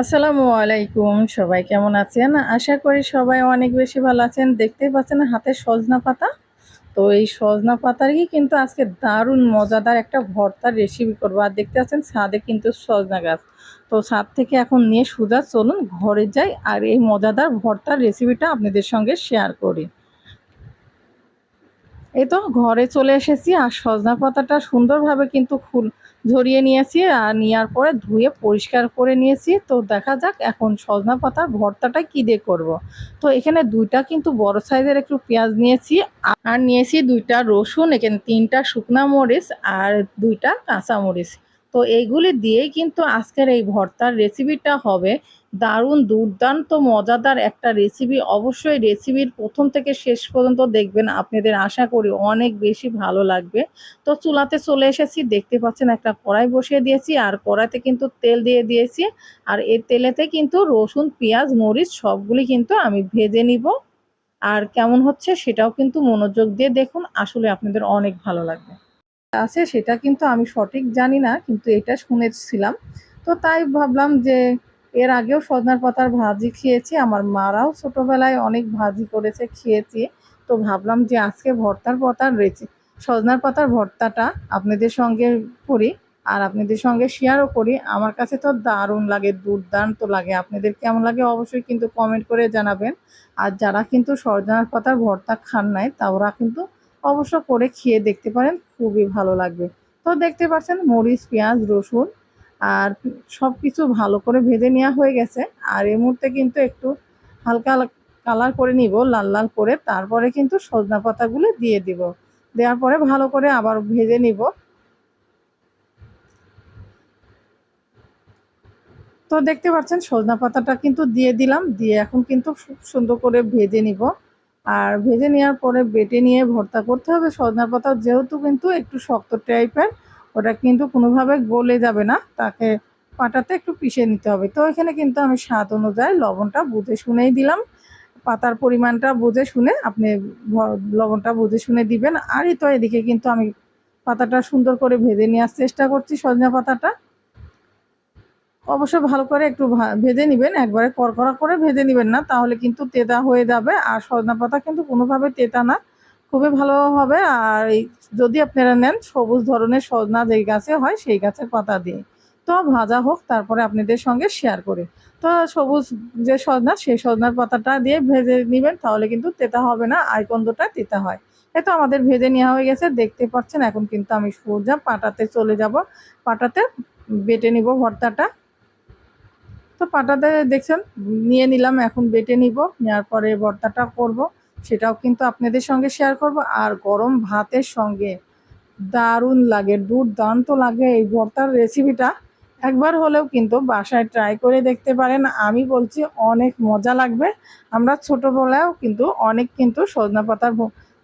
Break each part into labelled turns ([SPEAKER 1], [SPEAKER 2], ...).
[SPEAKER 1] আসসালামু আলাইকুম, সবাই কেমন আছেন? আশা করি সবাই অনেক বেশি ভালো আছেন। দেখতেই পাচ্ছেন হাতে সজনা পাতা। তো এই সজনা পাতারই কিন্তু আজকে দারুণ মজাদার একটা ভর্তার রেসিপি করব। আর দেখতে পাচ্ছেন ছাদে কিন্তু সজনা গাছ। তো ছাদ থেকে এখন নিয়ে সুজা চলুন, ঘরে যাই আর এই মজাদার ভর্তার রেসিপিটা আপনাদের সঙ্গে শেয়ার করি। এই তো ঘরে চলে এসেছি আর সজনা পাতাটা সুন্দরভাবে কিন্তু ফুল ঝরিয়ে নিয়েছি আর নেওয়ার পরে ধুয়ে পরিষ্কার করে নিয়েছি। তো দেখা যাক এখন সজনা পাতার ভর্তাটা কী দিয়ে করব। তো এখানে দুইটা কিন্তু বড় সাইজের একটু পেঁয়াজ নিয়েছি আর নিয়েছি দুইটা রসুন, এখানে তিনটা শুকনা মরিচ আর দুইটা কাঁচা মরিচ। তো এইগুলি দিয়েই কিন্তু আজকের এই ভর্তার রেসিপিটা হবে দারুণ, দুর্দান্ত, মজাদার একটা রেসিপি অবশ্যই রেসিপির প্রথম থেকে শেষ পর্যন্ত দেখবেন, আপনাদের আশা করি অনেক বেশি ভালো লাগবে। তো চুলাতে চলে এসেছি, দেখতে পাচ্ছেন একটা কড়াই বসিয়ে দিয়েছি, আর কড়াইতে কিন্তু তেল দিয়ে দিয়েছি। আর এর তেলেতে কিন্তু রসুন, পেঁয়াজ, মরিচ সবগুলি কিন্তু আমি ভেজে নিব। আর কেমন হচ্ছে সেটাও কিন্তু মনোযোগ দিয়ে দেখুন, আসলে আপনাদের অনেক ভালো লাগবে। আছে, সেটা কিন্তু আমি সঠিক জানি না, কিন্তু এটা শুনেছিলাম। তো তাই ভাবলাম যে এর আগেও সজনার পাতার ভাজি খেয়েছি, আমার মারাও ছোটোবেলায় অনেক ভাজি করেছে, খেয়েছি। তো ভাবলাম যে আজকে ভর্তার পাতার রয়েছে সজনার পাতার ভর্তাটা আপনাদের সঙ্গে করি আর আপনাদের সঙ্গে শেয়ারও করি। আমার কাছে তো দারুণ লাগে, দুর্দান্ত লাগে। আপনাদের কেমন লাগে অবশ্যই কিন্তু কমেন্ট করে জানাবেন। আর যারা কিন্তু সজনার পাতার ভর্তা খান নাই তারা কিন্তু অবশ্য করে খেয়ে দেখতে পারেন, খুবই ভালো লাগবে। তো দেখতে পাচ্ছেন মরিচ, পেঁয়াজ, রসুন, আর সব কিছু ভালো করে ভেজে নেওয়া হয়ে গেছে। আর এই মুহূর্তে কিন্তু একটু হালকা কালার করে নিব, লাল লাল করে, তারপরে কিন্তু সজনা পাতাগুলো দিয়ে দিব। দেওয়ার পরে ভালো করে আবার ভেজে নিব। তো দেখতে পাচ্ছেন সজনা পাতাটা কিন্তু দিয়ে দিলাম, দিয়ে এখন কিন্তু খুব সুন্দর করে ভেজে নিব। আর ভেজে নেওয়ার পরে বেটে নিয়ে ভর্তা করতে হবে। সজনা পাতা যেহেতু কিন্তু একটু শক্ত টাইপের, ওটা কিন্তু কোনোভাবে গলে যাবে না। তাকে পাটাতে একটু পিষে নিতে হবে। তো এখানে কিন্তু আমি স্বাদ অনুযায়ী লবণটা বুঝে শুনেই দিলাম। পাতার পরিমাণটা বুঝে শুনে আপনি লবণটা বুঝে শুনে দিবেন। আরই তো এদিকে কিন্তু আমি পাতাটা সুন্দর করে ভেজে নেওয়ার চেষ্টা করছি সজনা পাতাটা। অবশ্যই ভালো করে একটু ভেজে নেবেন, একবারে করকরা করে ভেজে নেবেন না, তাহলে কিন্তু তেতা হয়ে যাবে, আর সজনা পাতা কিন্তু কোনোভাবে তেতা না, খুবই ভালো হবে, আর যদি আপনারা নেন সবুজ ধরনের সজনা যেই গাছে হয় সেই গাছের পাতা দিয়ে, তো ভাজা হোক, তারপরে আপনাদের সঙ্গে শেয়ার করে, তো সবুজ যে সজনা সেই সজনার পাতাটা দিয়ে ভেজে নেবেন, তাহলে কিন্তু তেতা হবে না আইকন্দটা তেতা হয়, এ তো আমাদের ভেজে নেওয়া হয়ে গেছে, দেখতে পাচ্ছেন, এখন কিন্তু আমি সোজা পাটাতে চলে যাব, পাটাতে বেটে নিব ভর্তাটা তো পাটাতে দেখছেন, নিয়ে নিলাম, এখন বেটে নিব নেওয়ার পরে ভর্তাটা করব। সেটাও কিন্তু আপনাদের সঙ্গে শেয়ার করব। আর গরম ভাতের সঙ্গে দারুণ লাগে, দুর্দান্ত লাগে এই ভর্তার রেসিপিটা একবার হলেও কিন্তু বাসায় ট্রাই করে দেখতে পারেন। আমি বলছি, অনেক মজা লাগবে। আমরা ছোটোবেলায়ও কিন্তু অনেক কিন্তু সজনা পাতার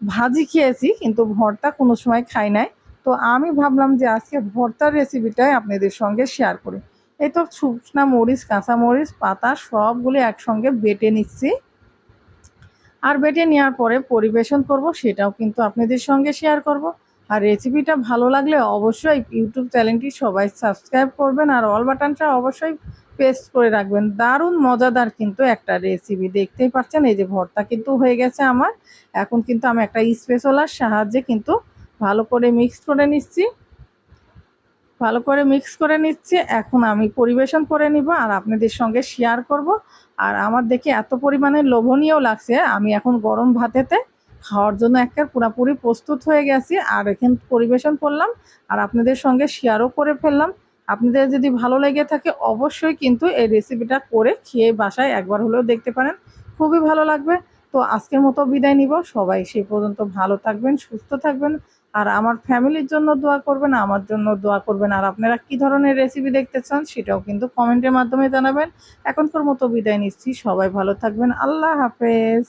[SPEAKER 1] ভাজি খেয়েছি, কিন্তু ভর্তা কোনো সময় খাই নাই। তো আমি ভাবলাম যে আজকে ভর্তার রেসিপিটাই আপনাদের সঙ্গে শেয়ার করি। এই তো শুকনা মরিচ, কাঁচা মরিচ, পাতা সবগুলি একসঙ্গে বেটে নিচ্ছি। আর বেটে নেওয়ার পরে পরিবেশন করব, সেটাও কিন্তু আপনাদের সঙ্গে শেয়ার করব। আর রেসিপিটা ভালো লাগলে অবশ্যই ইউটিউব চ্যানেলটি সবাই সাবস্ক্রাইব করবেন, আর অল বাটনটা অবশ্যই পেস্ট করে রাখবেন। দারুণ মজাদার কিন্তু একটা রেসিপি দেখতেই পাচ্ছেন? এই যে ভর্তা কিন্তু হয়ে গেছে আমার। এখন কিন্তু আমি একটা স্পেশলার সাহায্যে কিন্তু ভালো করে মিক্স করে নিচ্ছি। ভালো করে মিক্স করে নিচ্ছি। এখন আমি পরিবেশন করে নিব আর আপনাদের সঙ্গে শেয়ার করব। আর আমার দেখে এত পরিমাণে লোভনীয় লাগছে, আমি এখন গরম ভাতেতে খাওয়ার জন্য একটা পুরাপুরি প্রস্তুত হয়ে গেছি আর এখন পরিবেশন করলাম আর আপনাদের সঙ্গে শেয়ারও করে ফেললাম। আপনাদের যদি ভালো লেগে থাকে অবশ্যই কিন্তু এই রেসিপিটা করে খেয়ে বাসায় একবার হলেও দেখতে পারেন। খুবই ভালো লাগবে। তো আজকের মতো বিদায় নিব। সবাই সেই পর্যন্ত ভালো থাকবেন, সুস্থ থাকবেন। আর আমার ফ্যামিলির জন্য দোয়া করবেন, আমার জন্য দোয়া করবেন। আর আপনারা কি ধরনের রেসিপি দেখতে চান সেটাও কিন্তু কমেন্টের মাধ্যমে জানাবেন। এখনকার মতো বিদায় নিচ্ছি, সবাই ভালো থাকবেন, আল্লাহ হাফেজ।